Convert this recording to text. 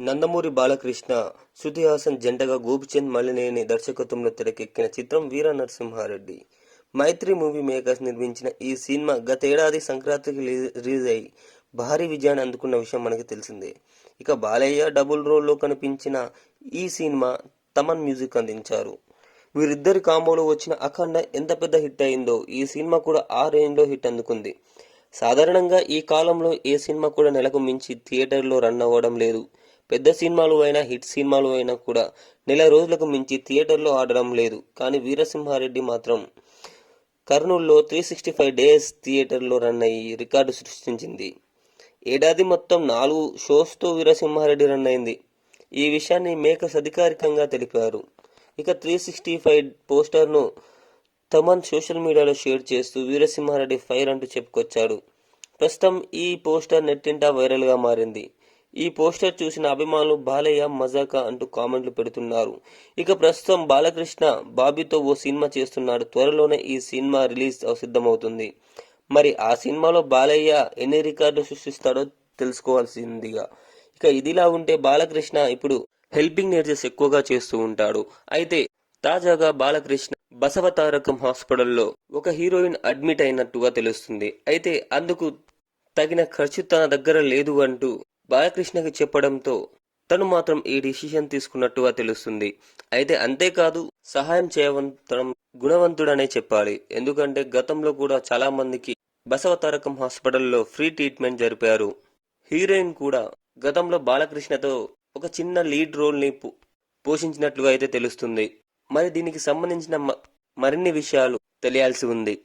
నందమూరి బాలకృష్ణ శృతి హాసన్ జంటగా గోపిచంద్ మలినేని దర్శకత్వంలో తెరకెక్కిన చిత్రం వీర నరసింహారెడ్డి. మైత్రి మూవీ మేకర్స్ నిర్మించిన ఈ సినిమా గతేడాది సంక్రాంతికి రిలీ- రిలీజ్ అయి భారీ విజయాన్ని అందుకున్న విషయం మనకి తెలిసిందే. ఇక బాలయ్య డబుల్ రోల్లో కనిపించిన ఈ సినిమా తమన్ మ్యూజిక్ అందించారు. వీరిద్దరి కాంబోలో వచ్చిన అఖండ ఎంత పెద్ద హిట్ అయిందో ఈ సినిమా కూడా ఆ రేంజ్లో హిట్ అందుకుంది. సాధారణంగా ఈ కాలంలో ఏ సినిమా కూడా నెలకు మించి థియేటర్లో రన్ అవ్వడం లేదు. పెద్ద సినిమాలు అయినా హిట్ సినిమాలు అయినా కూడా నెల రోజులకు మించి థియేటర్లో ఆడడం లేదు. కానీ వీరసింహారెడ్డి మాత్రం కర్నూలులో త్రీ సిక్స్టీ ఫైవ్ డేస్ థియేటర్లో రన్ అయ్యి రికార్డు సృష్టించింది. ఏడాది మొత్తం నాలుగు షోస్తో వీరసింహారెడ్డి రన్ అయింది. ఈ విషయాన్ని మేకర్స్ అధికారికంగా తెలిపారు. ఇక త్రీ సిక్స్టీ ఫైవ్ పోస్టర్ను తమన్ సోషల్ మీడియాలో షేర్ చేస్తూ వీరసింహారెడ్డి ఫైర్ అంటూ చెప్పుకొచ్చాడు. ప్రస్తుతం ఈ పోస్టర్ నెట్టింటా వైరల్గా మారింది. ఈ పోస్టర్ చూసిన అభిమానులు బాలయ్య మజాకా అంటూ కామెంట్లు పెడుతున్నారు. ఇక ప్రస్తుతం బాలకృష్ణ బాబీతో ఓ సినిమా చేస్తున్నాడు. త్వరలోనే ఈ సినిమా రిలీజ్ సిద్ధమవుతుంది. మరి ఆ సినిమాలో బాలయ్య ఎన్ని రికార్డులు సృష్టిస్తాడో తెలుసుకోవాల్సిందిగా. ఇక ఇదిలా ఉంటే బాలకృష్ణ ఇప్పుడు హెల్పింగ్ నేచర్స్ ఎక్కువగా చేస్తూ ఉంటాడు. అయితే తాజాగా బాలకృష్ణ బసవతారకం హాస్పిటల్లో ఒక హీరోయిన్ అడ్మిట్ అయినట్టుగా తెలుస్తుంది. అయితే అందుకు తగిన ఖర్చు తన దగ్గర లేదు అంటూ బాలకృష్ణకి చెప్పడంతో తను మాత్రం ఈ డిసిషన్ తీసుకున్నట్టుగా తెలుస్తుంది. అయితే అంతేకాదు సహాయం చేయవంతం గుణవంతుడనే చెప్పాలి. ఎందుకంటే గతంలో కూడా చాలా మందికి బసవతారకం హాస్పిటల్లో ఫ్రీ ట్రీట్మెంట్ జరిపారు. హీరోయిన్ కూడా గతంలో బాలకృష్ణతో ఒక చిన్న లీడ్ రోల్ని పో- పోషించినట్లుగా అయితే తెలుస్తుంది. మరి దీనికి సంబంధించిన మ- మరిన్ని విషయాలు తెలియాల్సి ఉంది.